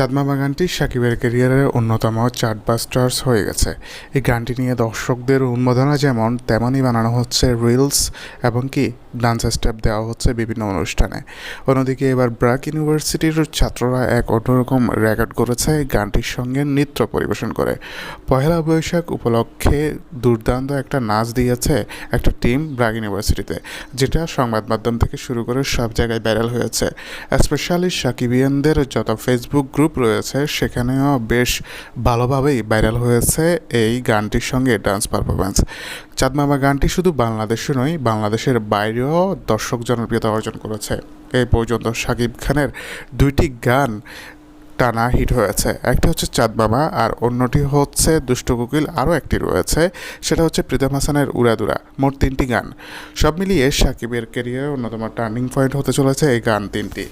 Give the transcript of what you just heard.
চাঁদমামা বাগানটি সাকিবের ক্যারিয়ারের অন্যতম চার্টবাস্টার্স হয়ে গেছে। এই গানটি নিয়ে দর্শকদের উন্মোদনা যেমন, তেমনই বানানো হচ্ছে রিলস এবং কি ডান্স স্টেপ দেওয়া হচ্ছে বিভিন্ন অনুষ্ঠানে। অন্যদিকে এবার ব্র্যাক ইউনিভার্সিটির ছাত্ররা এক অন্যরকম রেকর্ড করেছে গানটির সঙ্গে নৃত্য পরিবেশন করে। পহেলা বৈশাখ উপলক্ষে দুর্দান্ত একটা নাচ দিয়েছে একটা টিম ব্র্যাক ইউনিভার্সিটিতে, যেটা সংবাদ মাধ্যম থেকে শুরু করে সব জায়গায় ভাইরাল হয়েছে। স্পেশালি সাকিবিয়ানদের যত ফেসবুক গ্রুপ রয়েছে, সেখানেও বেশ ভালোভাবেই ভাইরাল হয়েছে এই গানটির সঙ্গে ডান্স পারফরমেন্স চাঁদমামা গানটি শুধু বাংলাদেশে নয়, বাংলাদেশের বাইরেও দর্শক জনপ্রিয়তা অর্জন করেছে। এই পর্যন্ত শাকিব খানের দুইটি গান টানা হিট হয়েছে। একটা হচ্ছে চাঁদমামা আর অন্যটি হচ্ছে দুষ্টু কোকিল, আরও একটি রয়েছে, সেটা হচ্ছে প্রীতম হাসানের উড়াদুরা মোট তিনটি গান। সব মিলিয়ে সাকিবের ক্যারিয়ার অন্যতম টার্নিং পয়েন্ট হতে চলেছে এই গান তিনটি।